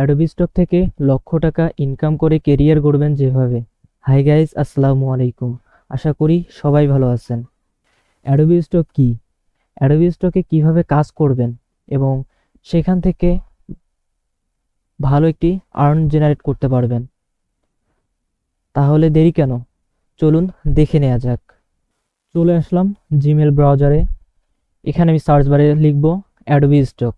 Adobe stock থেকে লক্ষ টাকা ইনকাম করে কেরিয়ার গড়বেন যেভাবে। হাই গাইস আসসালামু আলাইকুম। আশা করি সবাই ভালো আছেন। অ্যাডোবি স্টক কি? অ্যাডোবি স্টকে কীভাবে কাজ করবেন এবং সেখান থেকে ভালো একটি আর্ন জেনারেট করতে পারবেন? তাহলে দেরি কেন? চলুন দেখে নেওয়া যাক। চলে আসলাম জিমেল ব্রাউজারে এখানে আমি সার্চ বারে লিখব অ্যাডোবি স্টক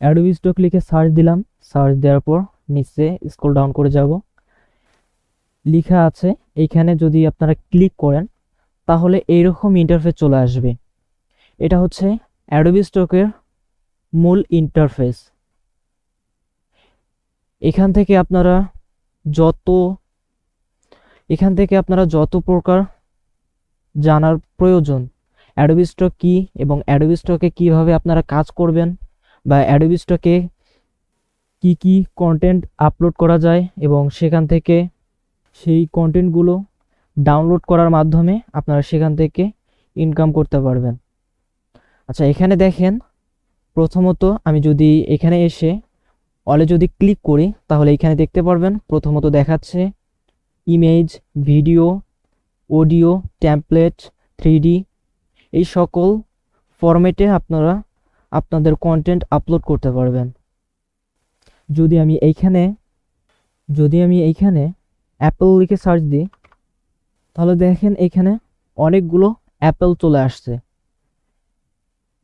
অ্যাডোবি স্টক লিখে সার্চ দিলাম। সার্চ দেওয়ার পর নিচে স্ক্রল ডাউন করে যাব। লেখা আছে এইখানে যদি আপনারা ক্লিক করেন, তাহলে এইরকম ইন্টারফেস চলে আসবে। এটা হচ্ছে অ্যাডোবি স্টকের মূল ইন্টারফেস এখান থেকে আপনারা যত, এখান থেকে আপনারা যত প্রকার জানার প্রয়োজন অ্যাডোবি স্টক কী এবং অ্যাডোবি স্টকে কীভাবে আপনারা কাজ করবেন বা অ্যাডোবি স্টকে কী কী কন্টেন্ট আপলোড করা যায় এবং সেখান থেকে সেই কন্টেন্টগুলো ডাউনলোড করার মাধ্যমে আপনারা সেখান থেকে ইনকাম করতে পারবেন। আচ্ছা এখানে দেখেন, প্রথমত আমি যদি এখানে এসে অলে যদি ক্লিক করি, তাহলে এখানে দেখতে পারবেন, প্রথমত দেখাচ্ছে image video audio template three এই সকল ফরম্যাটে আপনারা আপনাদের কন্টেন্ট আপলোড করতে পারবেন। যদি আমি এইখানে, যদি আমি এইখানে অ্যাপেল লিখে সার্চ দিই, তাহলে দেখেন এখানে অনেকগুলো অ্যাপেল চলে আসছে।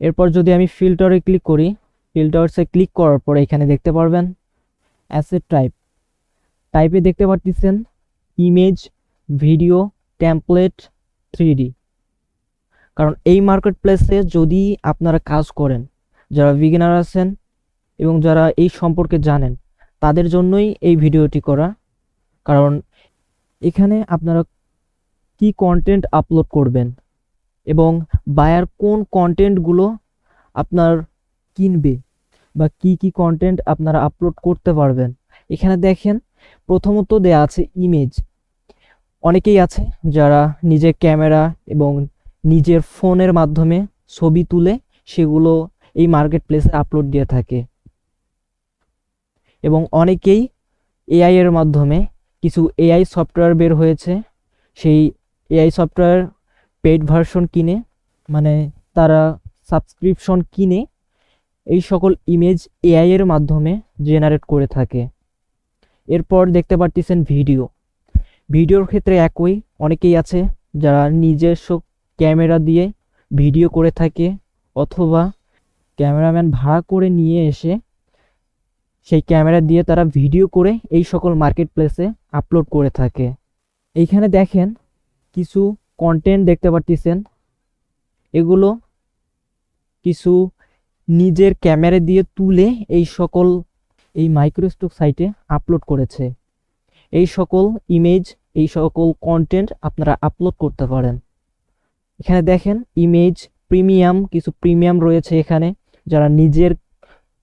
এরপর যদি আমি ফিল্টারে ক্লিক করি ফিল্টার্সে ক্লিক করার পর এখানে দেখতে পারবেন অ্যাসেট টাইপ টাইপে দেখতে পারতেছেন ইমেজ ভিডিও ট্যাম্পলেট থ্রি কারণ এই মার্কেট প্লেসে যদি আপনারা কাজ করেন, যারা বিগিনার আছেন এবং যারা এই সম্পর্কে জানেন, তাদের জন্যই এই ভিডিওটি করা। কারণ এখানে আপনারা কি কন্টেন্ট আপলোড করবেন এবং বায়ার কোন কন্টেন্টগুলো আপনার কিনবে বা কি কি কন্টেন্ট আপনারা আপলোড করতে পারবেন। এখানে দেখেন, প্রথমত দেয়া আছে ইমেজ অনেকেই আছে যারা নিজের ক্যামেরা এবং নিজের ফোনের মাধ্যমে ছবি তুলে সেগুলো এই মার্কেট প্লেসে আপলোড দিয়ে থাকে। এবং অনেকেই এআই এর মাধ্যমে কিছু এআই সফটওয়্যার বের হয়েছে। সেই এআই সফটওয়্যার পেড ভার্সন কিনে মানে তারা সাবস্ক্রিপশন কিনে এই সকল ইমেজ এআই এর মাধ্যমে জেনারেট করে থাকে। এরপর দেখতে পারতেছেন ভিডিও ভিডিওর ক্ষেত্রে একই, অনেকেই আছে যারা নিজস্ব ক্যামেরা দিয়ে ভিডিও করে থাকে অথবা ক্যামেরাম্যান ভাড়া করে নিয়ে এসে সেই ক্যামেরা দিয়ে তারা ভিডিও করে এই সকল মার্কেট প্লেসে আপলোড করে থাকে। এইখানে দেখেন কিছু কন্টেন্ট দেখতে পারতেছেন। এগুলো কিছু নিজের ক্যামেরা দিয়ে তুলে এই সকল এই মাইক্রোস্টক সাইটে আপলোড করেছে। এই সকল ইমেজ এই সকল কন্টেন্ট আপনারা আপলোড করতে পারেন। এখানে দেখেন ইমেজ প্রিমিয়াম কিছু প্রিমিয়াম রয়েছে এখানে। যারা নিজের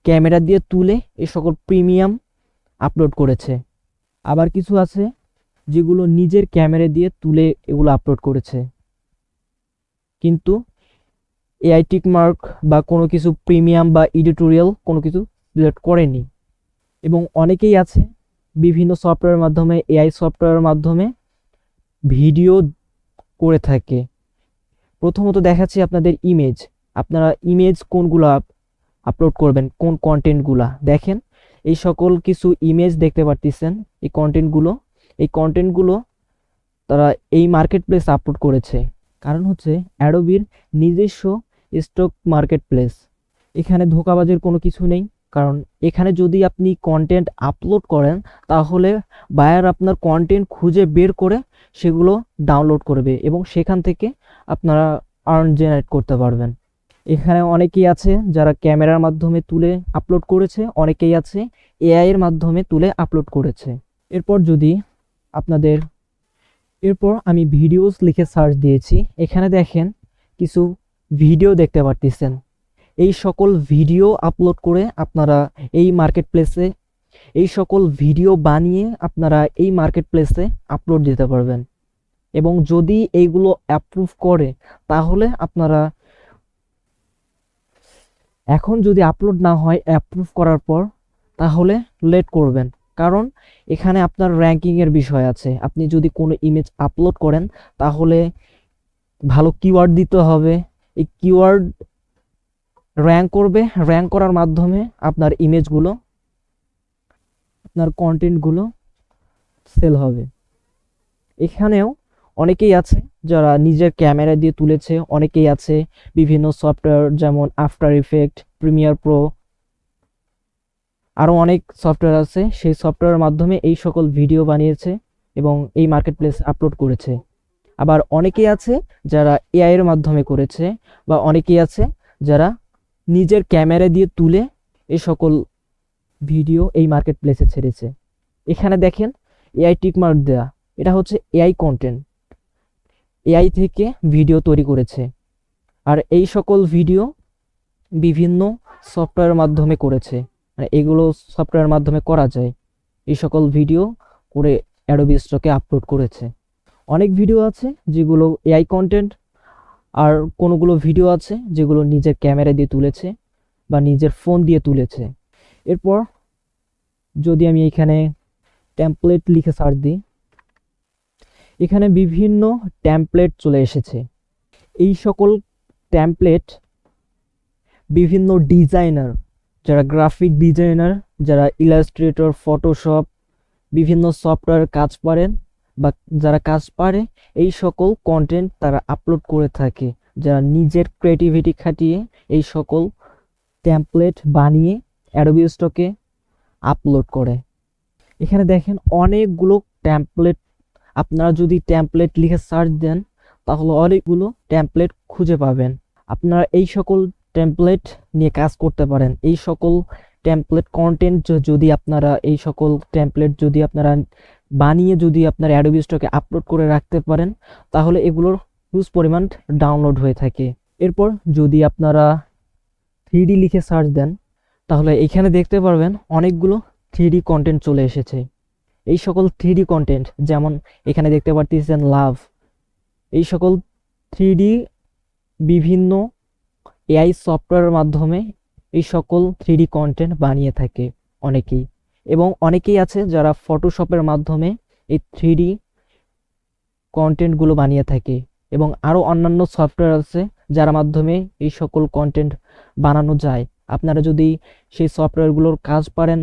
ক্যামেরা দিয়ে তুলে এই সকল প্রিমিয়াম আপলোড করেছে। আবার কিছু আছে যেগুলো নিজের ক্যামেরা দিয়ে তুলে এগুলো আপলোড করেছে। কিন্তু এআই টিক মার্ক বা কোনো কিছু প্রিমিয়াম বা এডিটোরিয়াল কোনো কিছু সিলেক্ট করেনি। এবং অনেকেই আছে বিভিন্ন সফটওয়্যারের মাধ্যমে, এআই সফটওয়্যারের মাধ্যমে ভিডিও করে থাকে। প্রথমত দেখাচ্ছি আপনাদের ইমেজ আপনারা ইমেজ কোনগুলো আপলোড করবেন কোন কন্টেন্টগুলা দেখেন, এই সকল কিছু ইমেজ দেখতে পারতেছেন, এই কন্টেন্টগুলো এই কন্টেন্টগুলো তারা এই মার্কেট প্লেস আপলোড করেছে। কারণ হচ্ছে অ্যাডোবির নিজস্ব স্টক মার্কেট প্লেস এখানে ধোকাবাজের কোনো কিছু নেই। কারণ এখানে যদি আপনি কন্টেন্ট আপলোড করেন, তাহলে বায়ার আপনার কন্টেন্ট খুঁজে বের করে সেগুলো ডাউনলোড করবে এবং সেখান থেকে আপনারা আর্ন জেনারেট করতে পারবেন। এখানে অনেকেই আছে যারা ক্যামেরার মাধ্যমে তুলে আপলোড করেছে, অনেকেই আছে এআই এর মাধ্যমে তুলে আপলোড করেছে। এরপর যদি আপনাদের, এরপর আমি ভিডিওস লিখে সার্চ দিয়েছি, এখানে দেখেন কিছু ভিডিও দেখতে পারতেছেন। এই সকল ভিডিও আপলোড করে আপনারা এই মার্কেট প্লেসে এই সকল ভিডিও বানিয়ে আপনারা এই মার্কেট প্লেসে আপলোড দিতে পারবেন। এবং যদি এইগুলো অ্যাপ্রুভ করে, তাহলে আপনারা এখন যদি আপলোড না হয় অ্যাপ্রুভ করার পর, তাহলে লেট করবেন। কারণ এখানে আপনার র্যাঙ্কিংয়ের বিষয় আছে। আপনি যদি কোনো ইমেজ আপলোড করেন, তাহলে ভালো কিওয়ার্ড দিতে হবে। এই কিওয়ার্ড র্যাঙ্ক করবে। র্যাঙ্ক করার মাধ্যমে আপনার ইমেজগুলো আপনার কন্টেন্টগুলো সেল হবে। এখানেও অনেকেই আছে যারা নিজের ক্যামেরা দিয়ে তুলেছে, অনেকেই আছে বিভিন্ন সফটওয়্যার যেমন আফটার ইফেক্ট প্রিমিয়ার প্রো আরও অনেক সফটওয়্যার আছে। সেই সফটওয়্যারের মাধ্যমে এই সকল ভিডিও বানিয়েছে এবং এই মার্কেট প্লেস আপলোড করেছে। আবার অনেকেই আছে যারা এআই এর মাধ্যমে করেছে বা অনেকেই আছে যারা নিজের ক্যামেরা দিয়ে তুলে এই সকল ভিডিও এই মার্কেট প্লেসে ছেড়েছে। এখানে দেখেন এআই টিকমার্ক দেয়া। এটা হচ্ছে এআই কন্টেন্ট এআই থেকে ভিডিও তৈরি করেছে। আর এই সকল ভিডিও বিভিন্ন সফটওয়্যারের মাধ্যমে করেছে। মানে এগুলো সফটওয়্যারের মাধ্যমে করা যায়। এই সকল ভিডিও করে অ্যাডোবি স্টকে আপলোড করেছে। অনেক ভিডিও আছে যেগুলো এআই কন্টেন্ট আর কোনোগুলো ভিডিও আছে যেগুলো নিজের ক্যামেরা দিয়ে তুলেছে বা নিজের ফোন দিয়ে তুলেছে। এরপর যদি আমি এখানে টেমপ্লেট লিখে সার্চ দিই এখানে বিভিন্ন টেমপ্লেট চলে এসেছে। এই সকল টেমপ্লেট বিভিন্ন ডিজাইনার যারা গ্রাফিক ডিজাইনার যারা ইলাস্ট্রেটর ফটোশপ বিভিন্ন সফটওয়্যার কাজ পারেন বা যারা কাজ পারে, এই সকল কন্টেন্ট তারা আপলোড করে থাকে। যারা নিজের ক্রিয়েটিভিটি খাটিয়ে এই সকল টেমপ্লেট বানিয়ে অ্যাডোবি স্টকে আপলোড করে। এখানে দেখেন অনেকগুলো টেমপ্লেট আপনারা যদি টেমপ্লেট লিখে সার্চ দেন, তাহলে অনেকগুলো টেমপ্লেট খুঁজে পাবেন। আপনারা এই সকল টেমপ্লেট নিয়ে কাজ করতে পারেন। এই সকল টেমপ্লেট কন্টেন্ট যদি আপনারা, এই সকল টেমপ্লেট যদি আপনারা বানিয়ে যদি আপনার অ্যাডোবি স্টকে আপলোড করে রাখতে পারেন, তাহলে এগুলোর হিউজ পরিমাণ ডাউনলোড হয়ে থাকে। এরপর যদি আপনারা থ্রি লিখে সার্চ দেন, তাহলে এখানে দেখতে পারবেন অনেকগুলো থ্রি কন্টেন্ট চলে এসেছে। এই সকল থ্রি কন্টেন্ট যেমন এখানে দেখতে পারতেছেন লাভ এই সকল থ্রি বিভিন্ন এআই সফটওয়্যারের মাধ্যমে এই সকল থ্রি কন্টেন্ট বানিয়ে থাকে অনেকেই। এবং অনেকেই আছে যারা ফটোশপের মাধ্যমে এই থ্রি কন্টেন্টগুলো বানিয়ে থাকে এবং আরও অন্যান্য সফটওয়্যার আছে যার মাধ্যমে এই সকল কন্টেন্ট বানানো যায়। আপনারা যদি সেই সফটওয়্যারগুলোর কাজ পারেন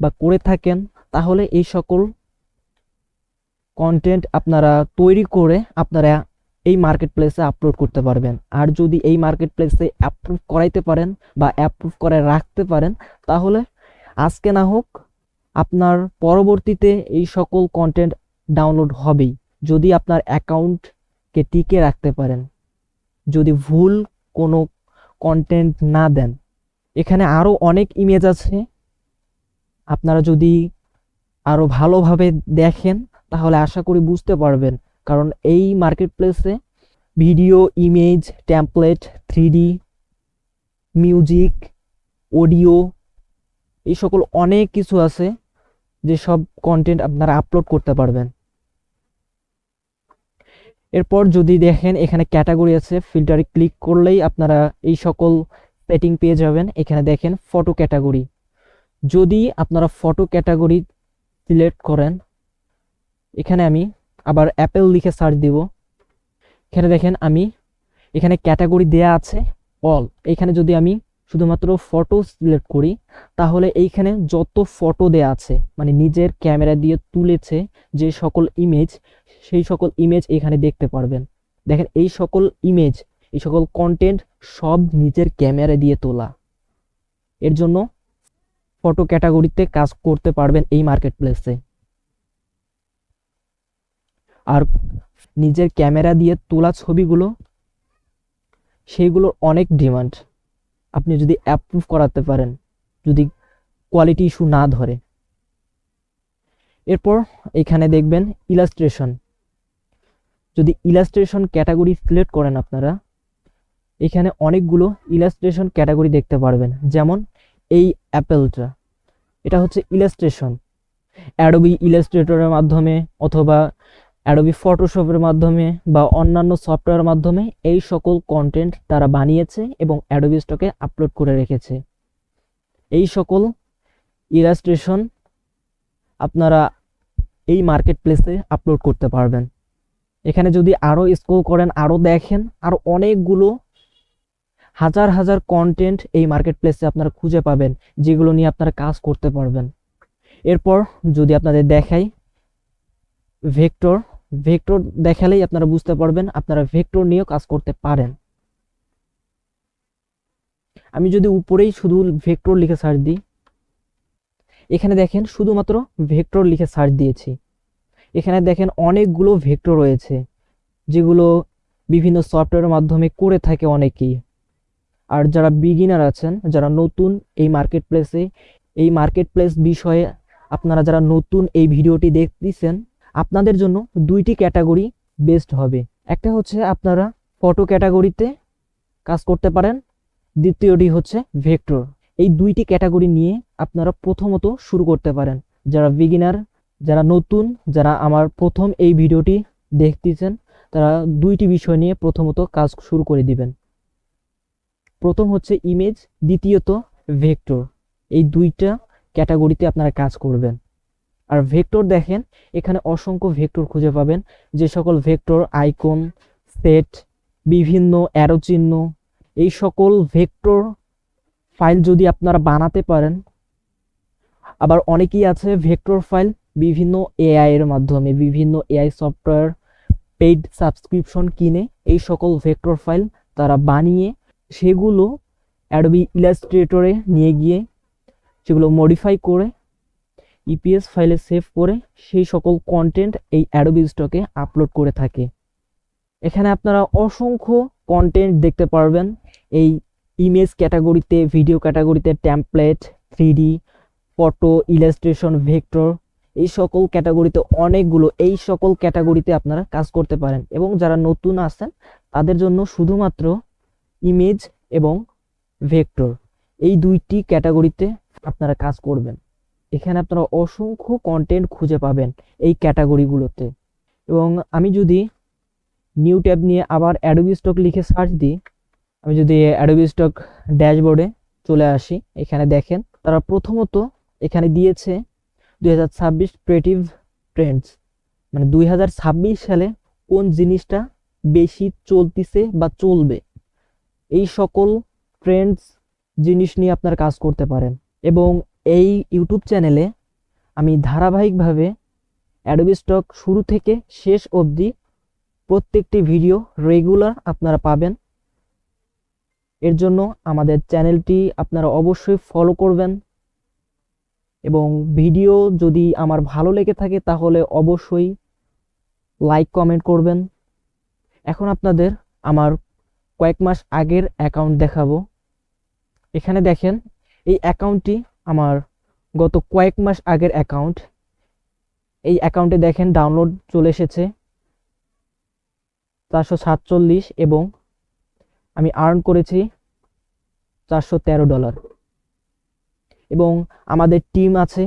বা করে থাকেন তাহলে এই সকল কন্টেন্ট আপনারা তৈরি করে আপনারা এই মার্কেট প্লেসে আপলোড করতে পারবেন। আর যদি এই মার্কেট প্লেসে অ্যাপ্রুভ করাইতে পারেন বা অ্যাপ্রুভ করে রাখতে পারেন, তাহলে আজকে না হোক আপনার পরবর্তীতে এই সকল কন্টেন্ট ডাউনলোড হবেই। যদি আপনার অ্যাকাউন্টকে টিকে রাখতে পারেন, যদি ভুল কোনো কন্টেন্ট না দেন। এখানে আরও অনেক ইমেজ আছে। আপনারা যদি আরও ভালোভাবে দেখেন, তাহলে আশা করি বুঝতে পারবেন। কারণ এই মার্কেট প্লেসে video image template three music audio এই সকল অনেক কিছু আছে যে সব কন্টেন্ট আপনারা আপলোড করতে পারবেন। এরপর যদি দেখেন, এখানে ক্যাটাগরি আছে ফিল্টারে ক্লিক করলেই আপনারা এই সকল সেটিং পেয়ে যাবেন। এখানে দেখেন ফটো ক্যাটাগরি যদি আপনারা ফটো ক্যাটাগরি সিলেক্ট করেন। এখানে আমি আবার অ্যাপেল লিখে সার্চ দিব। এখানে দেখেন আমি এখানে ক্যাটাগরি দেয়া আছে অল। এখানে যদি আমি শুধুমাত্র ফটো সিলেক্ট করি, তাহলে এইখানে যত ফটো দেয়া আছে মানে নিজের ক্যামেরা দিয়ে তুলেছে যে সকল ইমেজ সেই সকল ইমেজ এখানে দেখতে পারবেন। দেখেন এই সকল ইমেজ এই সকল কন্টেন্ট সব নিজের ক্যামেরা দিয়ে তোলা। এর জন্য ফটো ক্যাটাগরিতে কাজ করতে পারবেন এই মার্কেট প্লেসে আর নিজের ক্যামেরা দিয়ে তোলা ছবিগুলো সেইগুলোর অনেক ডিমান্ড আপনি যদি অ্যাপ্রুভ করাতে পারেন, যদি কোয়ালিটি ইস্যু না ধরে। এরপর এখানে দেখবেন ইলাস্ট্রেশন যদি ইলাস্ট্রেশন ক্যাটাগরি সিলেক্ট করেন আপনারা, এখানে অনেকগুলো ইলাস্ট্রেশন ক্যাটাগরি দেখতে পারবেন। যেমন এই অ্যাপেলটা। এটা হচ্ছে ইলাস্ট্রেশন অ্যাডোবি ইলাস্ট্রেটরের মাধ্যমে অথবা অ্যাডোবি ফটোশপের মাধ্যমে বা অন্যান্য সফটওয়্যারের মাধ্যমে এই সকল কন্টেন্ট তারা বানিয়েছে এবং অ্যাডোবি স্টকে আপলোড করে রেখেছে। এই সকল ইলাস্ট্রেশন আপনারা এই মার্কেট প্লেসে আপলোড করতে পারবেন। এখানে যদি আরও স্ক্রল করেন আরও দেখেন আরও অনেকগুলো হাজার হাজার কন্টেন্ট এই মার্কেট প্লেসে আপনারা খুঁজে পাবেন, যেগুলো নিয়ে আপনারা কাজ করতে পারবেন। এরপর যদি আপনাদের দেখাই ভেক্টর ভেক্টর দেখালেই আপনারা বুঝতে পারবেন, আপনারা ভেক্টর নিয়েও কাজ করতে পারেন। আমি যদি উপরেই শুধু ভেক্টর লিখে সার্চ দিই, এখানে দেখেন শুধুমাত্র ভেক্টর লিখে সার্চ দিয়েছি। এখানে দেখেন অনেকগুলো ভেক্টর রয়েছে, যেগুলো বিভিন্ন সফটওয়্যারের মাধ্যমে করে থাকে অনেকেই। আর যারা বিগিনার আছেন, যারা নতুন এই মার্কেট প্লেসে এই মার্কেট প্লেস বিষয়ে আপনারা যারা নতুন এই ভিডিওটি দেখতেছেন, আপনাদের জন্য দুইটি ক্যাটাগরি বেস্ট হবে। একটা হচ্ছে আপনারা ফটো ক্যাটাগরিতে কাজ করতে পারেন, দ্বিতীয়টি হচ্ছে ভেক্টর এই দুইটি ক্যাটাগরি নিয়ে আপনারা প্রথমত শুরু করতে পারেন। যারা বিগিনার যারা নতুন, যারা আমার প্রথম এই ভিডিওটি দেখতেছেন, তারা দুইটি বিষয় নিয়ে প্রথমত কাজ শুরু করে দিবেন। প্রথম হচ্ছে ইমেজ দ্বিতীয়ত ভেক্টর এই দুইটা ক্যাটাগরিতে আপনারা কাজ করবেন। আর ভেক্টর দেখেন, এখানে অসংখ্য ভেক্টর খুঁজে পাবেন, যে সকল ভেক্টর আইকন সেট বিভিন্ন অ্যারো চিহ্ন, এই সকল ভেক্টর ফাইল যদি আপনারা বানাতে পারেন, আবার অনেকেই আছে ভেক্টর ফাইল বিভিন্ন এআই এর মাধ্যমে, বিভিন্ন এআই সফটওয়্যার পেইড সাবস্ক্রিপশন কিনে এই সকল ভেক্টর ফাইল তারা বানিয়ে সেগুলো অ্যাডোবি ইলাস্ট্রেটরে নিয়ে গিয়ে সেগুলো মডিফাই করে ইপিএস ফাইলে সেভ করে সেই সকল কন্টেন্ট এই অ্যাডোবি স্টকে আপলোড করে থাকে। এখানে আপনারা অসংখ্য কন্টেন্ট দেখতে পারবেন। এই ইমেজ ক্যাটাগরিতে ভিডিও ক্যাটাগরিতে template three photo illustration vector এই সকল ক্যাটাগরিতে অনেকগুলো, এই সকল ক্যাটাগরিতে আপনারা কাজ করতে পারেন। এবং যারা নতুন আছেন, তাদের জন্য শুধুমাত্র ইমেজ এবং ভেক্টর এই দুইটি ক্যাটাগরিতে আপনারা কাজ করবেন। এখানে আপনারা অসংখ্য কন্টেন্ট খুঁজে পাবেন এই ক্যাটাগরিগুলোতে এবং আমি যদি নিউ ট্যাব নিয়ে আবার অ্যাডোবি স্টক লিখে সার্চ দিই, আমি যদি অ্যাডোবি স্টক ড্যাশবোর্ডে চলে আসি, এখানে দেখেন তারা প্রথমত এখানে দিয়েছে দুই হাজার ছাব্বিশ ক্রিয়েটিভ ট্রেন্ডস মানে দুই হাজার ছাব্বিশ সালে কোন জিনিসটা বেশি চলতিছে বা চলবে। এই সকল ট্রেন্ডস জিনিস নিয়ে আপনার কাজ করতে পারেন। এবং এই ইউটিউব চ্যানেলে আমি ধারাবাহিকভাবে অ্যাডোবি স্টক শুরু থেকে শেষ অবধি প্রত্যেকটি ভিডিও রেগুলার আপনারা পাবেন। এর জন্য আমাদের চ্যানেলটি আপনারা অবশ্যই ফলো করবেন। এবং ভিডিও যদি আমার ভালো লেগে থাকে, তাহলে অবশ্যই লাইক কমেন্ট করবেন। এখন আপনাদের আমার কয়েক মাস আগের অ্যাকাউন্ট দেখাবো। এখানে দেখেন, এই অ্যাকাউন্টটি আমার গত কয়েক মাস আগের অ্যাকাউন্ট এই অ্যাকাউন্টে দেখেন ডাউনলোড চলে এসেছে চারশো সাতচল্লিশ এবং আমি আর্ন করেছি চারশো তেরো ডলার এবং আমাদের টিম আছে,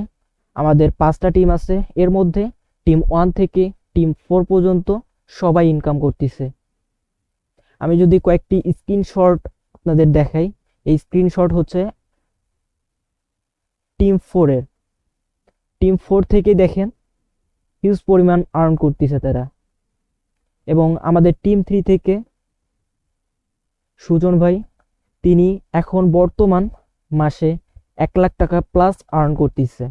আমাদের পাঁচটা টিম আছে। এর মধ্যে টিম ওয়ান থেকে টিম ফোর পর্যন্ত সবাই ইনকাম করতেছে। আমি যদি কয়েকটি স্ক্রিনশট আপনাদের দেখাই, এই স্ক্রিনশট হচ্ছে টিম ফোরের টিম ফোর থেকে দেখেন হিউজ পরিমাণ আর্ন করতেছে তারা। এবং আমাদের টিম থ্রি থেকে সুজন ভাই, তিনি এখন বর্তমান মাসে এক লাখ টাকা প্লাস আর্ন করতেছে।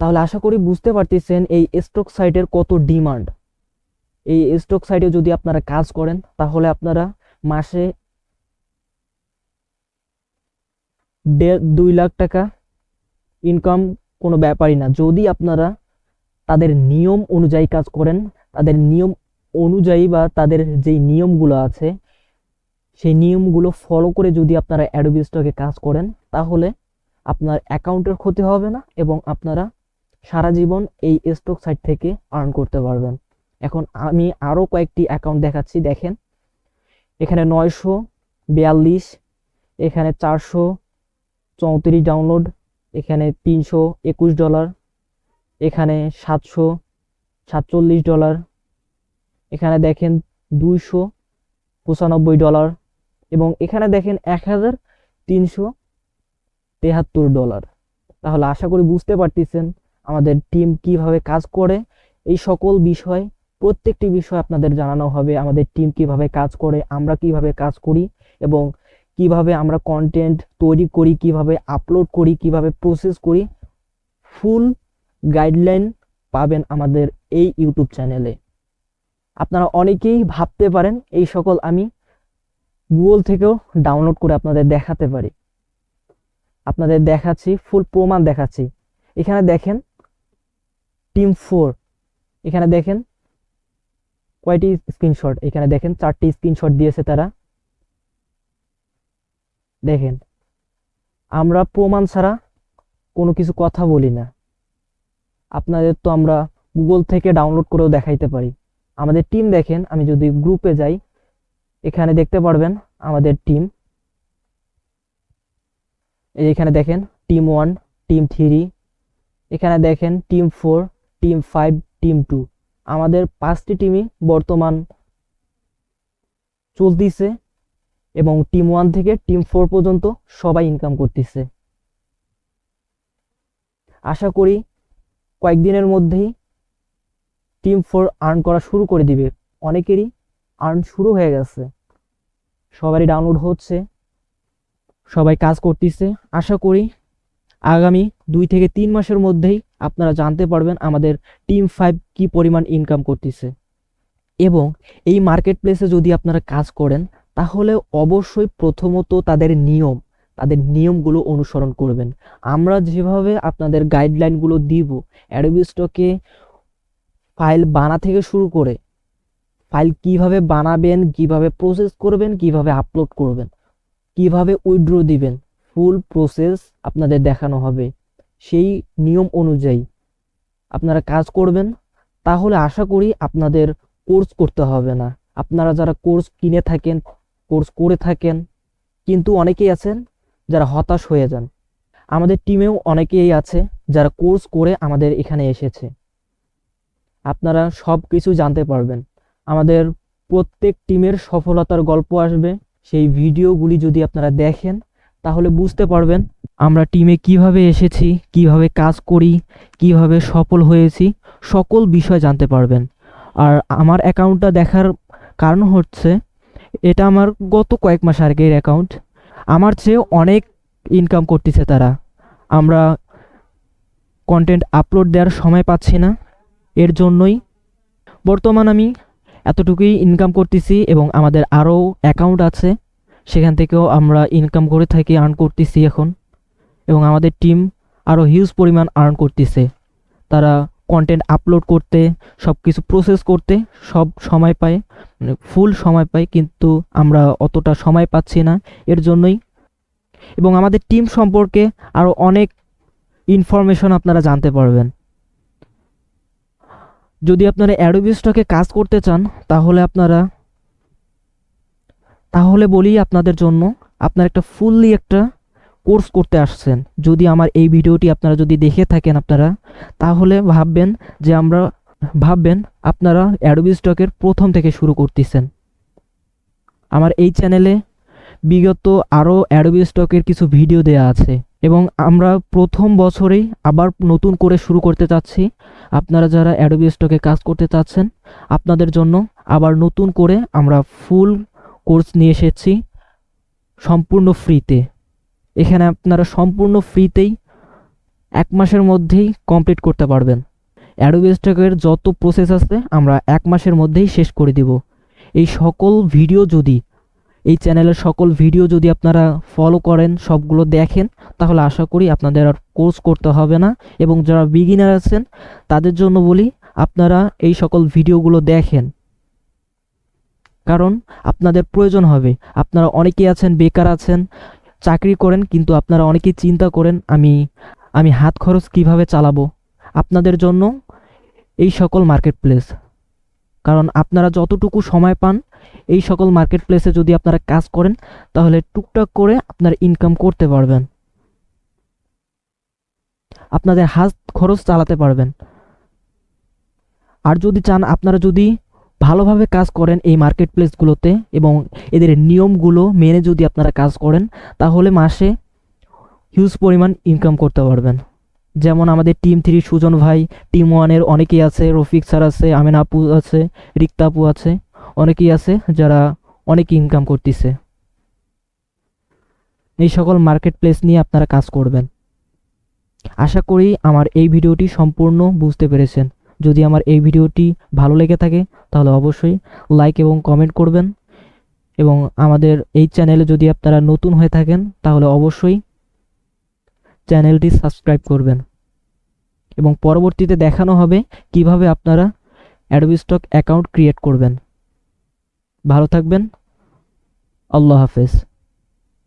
তাহলে আশা করি বুঝতে পারতেছেন এই স্টক সাইটের কত ডিমান্ড এই স্টক সাইটে যদি আপনারা কাজ করেন, তাহলে আপনারা মাসে দুই লাখ টাকা ইনকাম কোনো ব্যাপারই না। যদি আপনারা তাদের নিয়ম অনুযায়ী কাজ করেন, তাদের নিয়ম অনুযায়ী বা তাদের যেই নিয়মগুলো আছে, সেই নিয়মগুলো ফলো করে যদি আপনারা অ্যাডোবি স্টকে কাজ করেন, তাহলে আপনার অ্যাকাউন্টের ক্ষতি হবে না এবং আপনারা সারা জীবন এই স্টক সাইট থেকে আর্ন করতে পারবেন। এখন আমি আরও কয়েকটি অ্যাকাউন্ট দেখাচ্ছি, দেখেন। এখানে নয়শো বিয়াল্লিশ, এখানে চারশো চৌত্রিশ ডাউনলোড এখানে তিনশো একুশ ডলার এখানে সাতশো সাতচল্লিশ ডলার এখানে দেখেন দুইশো পঁচানব্বই ডলার এবং এখানে দেখেন এক হাজার তিনশো তেহাত্তর ডলার তাহলে আশা করি বুঝতে পারতেছেন আমাদের টিম কীভাবে কাজ করে। এই সকল বিষয় প্রত্যেকটি বিষয় আপনাদের জানানো হবে, আমাদের টিম কীভাবে কাজ করে, আমরা কীভাবে কাজ করি এবং কীভাবে আমরা কন্টেন্ট তৈরি করি, কীভাবে আপলোড করি, কীভাবে প্রসেস করি ফুল গাইডলাইন পাবেন আমাদের এই ইউটিউব চ্যানেলে আপনারা অনেকেই ভাবতে পারেন, এই সকল আমি গুগল থেকেও ডাউনলোড করে আপনাদের দেখাতে পারি। আপনাদের দেখাচ্ছি ফুল প্রমাণ দেখাচ্ছি। এখানে দেখেন টিম ফোর এখানে দেখেন কয়টি স্ক্রিনশট এখানে দেখেন চারটি স্ক্রিনশট দিয়েছে তারা। দেখেন, আমরা প্রমাণ ছাড়া কোনো কিছু কথা বলি না। আপনাদের তো আমরা গুগল থেকে ডাউনলোড করেও দেখাইতে পারি। আমাদের টিম দেখেন, আমি যদি গ্রুপে যাই, এখানে দেখতে পারবেন আমাদের টিম এখানে দেখেন টিম ওয়ান টিম থ্রি এখানে দেখেন team four team five team two আমাদের পাঁচটি টিমই বর্তমান চলতিছে এবং টিম ওয়ান থেকে টিম ফোর পর্যন্ত সবাই ইনকাম করতেছে। আশা করি কয়েকদিনের মধ্যেই টিম ফোর আর্ন করা শুরু করে দিবে। অনেকেরই আর্ন শুরু হয়ে গেছে। সবারই ডাউনলোড হচ্ছে। সবাই কাজ করতেছে। আশা করি আগামী দুই থেকে তিন মাসের মধ্যেই আপনারা জানতে পারবেন আমাদের টিম ফাইভ কি পরিমাণ ইনকাম করতেছে। এবং এই মার্কেট প্লেসে যদি আপনারা কাজ করেন, তাহলে অবশ্যই প্রথমত তাদের নিয়ম, তাদের নিয়মগুলো অনুসরণ করবেন। আমরা যেভাবে আপনাদের গাইডলাইনগুলো দিব অ্যাডোবি স্টকে ফাইল বানা থেকে শুরু করে ফাইল কীভাবে বানাবেন, কীভাবে প্রসেস করবেন, কীভাবে আপলোড করবেন, কীভাবে উইড্রো দিবেন ফুল প্রসেস আপনাদের দেখানো হবে। সেই নিয়ম অনুযায়ী আপনারা কাজ করবেন, তাহলে আশা করি আপনাদের কোর্স করতে হবে না। আপনারা যারা কোর্স কিনে থাকেন, কোর্স করে থাকেন, কিন্তু অনেকেই আছেন যারা হতাশ হয়ে যান। আমাদের টিমেও অনেকেই আছে যারা কোর্স করে আমাদের এখানে এসেছে। আপনারা সব কিছু জানতে পারবেন। আমাদের প্রত্যেক টিমের সফলতার গল্প আসবে। সেই ভিডিওগুলি যদি আপনারা দেখেন, তাহলে বুঝতে পারবেন আমরা টিমে কীভাবে এসেছি, কীভাবে কাজ করি, কীভাবে সফল হয়েছি, সকল বিষয় জানতে পারবেন। আর আমার অ্যাকাউন্টটা দেখার কারণ হচ্ছে, এটা আমার গত কয়েক মাস আগের অ্যাকাউন্ট আমার চেয়ে অনেক ইনকাম করতেছে তারা। আমরা কন্টেন্ট আপলোড দেওয়ার সময় পাচ্ছি না, এর জন্যই। বর্তমান আমি এতটুকুই ইনকাম করতেছি এবং আমাদের আরও অ্যাকাউন্ট আছে, সেখান থেকেও আমরা ইনকাম করে থাকি আর্ন করতেছি এখন। এবং আমাদের টিম আরও হিউজ পরিমাণ আর্ন করতেছে। তারা কন্টেন্ট আপলোড করতে সব কিছু প্রসেস করতে, সব সময় পায় মানে ফুল সময় পায়, কিন্তু আমরা অতটা সময় পাচ্ছি না এর জন্যই। এবং আমাদের টিম সম্পর্কে আরও অনেক ইনফরমেশন আপনারা জানতে পারবেন। যদি আপনারা অ্যাডোবি স্টকে কাজ করতে চান, তাহলে আপনারা, তাহলে বলি আপনাদের জন্য, আপনার একটা ফুললি একটা কোর্স করতে আসছেন। যদি আমার এই ভিডিওটি আপনারা যদি দেখে থাকেন আপনারা, তাহলে ভাববেন যে আমরা, ভাববেন আপনারা অ্যাডোবি স্টকের প্রথম থেকে শুরু করতেছেন। আমার এই চ্যানেলে বিগত আরও অ্যাডোবি স্টকের কিছু ভিডিও দেওয়া আছে এবং আমরা প্রথম বছরেই আবার নতুন করে শুরু করতে চাচ্ছি। আপনারা যারা অ্যাডোবি স্টকে কাজ করতে চাচ্ছেন, আপনাদের জন্য আবার নতুন করে আমরা ফুল কোর্স নিয়ে এসেছি, সম্পূর্ণ ফ্রিতে এখানে আপনারা সম্পূর্ণ ফ্রিতেই এক মাসের মধ্যেই কমপ্লিট করতে পারবেন। অ্যাডোবি স্টকের যত প্রসেস আছে, আমরা এক মাসের মধ্যেই শেষ করে দিব। এই সকল ভিডিও যদি, এই চ্যানেলের সকল ভিডিও যদি আপনারা ফলো করেন, সবগুলো দেখেন, তাহলে আশা করি আপনাদের আর কোর্স করতে হবে না। এবং যারা বিগিনার আছেন, তাদের জন্য বলি, আপনারা এই সকল ভিডিওগুলো দেখেন। কারণ আপনাদের প্রয়োজন হবে। আপনারা অনেকেই আছেন, বেকার আছেন চাকরি করেন, কিন্তু আপনারা অনেকেই চিন্তা করেন, আমি আমি হাত খরচ কীভাবে চালাবো? আপনাদের জন্য এই সকল মার্কেট প্লেস কারণ আপনারা যতটুকু সময় পান, এই সকল মার্কেট প্লেসে যদি আপনারা কাজ করেন, তাহলে টুকটাক করে আপনারা ইনকাম করতে পারবেন। আপনাদের হাত খরচ চালাতে পারবেন। আর যদি চান, আপনারা যদি ভালোভাবে কাজ করেন এই মার্কেট প্লেসগুলোতে এবং এদের নিয়মগুলো মেনে যদি আপনারা কাজ করেন, তাহলে মাসে হিউজ পরিমাণ ইনকাম করতে পারবেন। যেমন আমাদের টিম থ্রি সুজন ভাই টিম ওয়ানের অনেকেই আছে, রফিক স্যার আছে, আমেন আপু আছে, রিক্তা আপু আছে, অনেকেই আছে যারা অনেক ইনকাম করতেছে। এই সকল মার্কেট প্লেস নিয়ে আপনারা কাজ করবেন। আশা করি আমার এই ভিডিওটি সম্পূর্ণ বুঝতে পেরেছেন। যদি আমার এই ভিডিওটি ভালো লেগে থাকে, তাহলে অবশ্যই লাইক এবং কমেন্ট করবেন। এবং আমাদের এই চ্যানেলে যদি আপনারা নতুন হয়ে থাকেন, তাহলে অবশ্যই চ্যানেলটি সাবস্ক্রাইব করবেন। এবং পরবর্তীতে দেখানো হবে কীভাবে আপনারা অ্যাডোবি স্টক অ্যাকাউন্ট ক্রিয়েট করবেন। ভালো থাকবেন। আল্লাহ হাফেজ।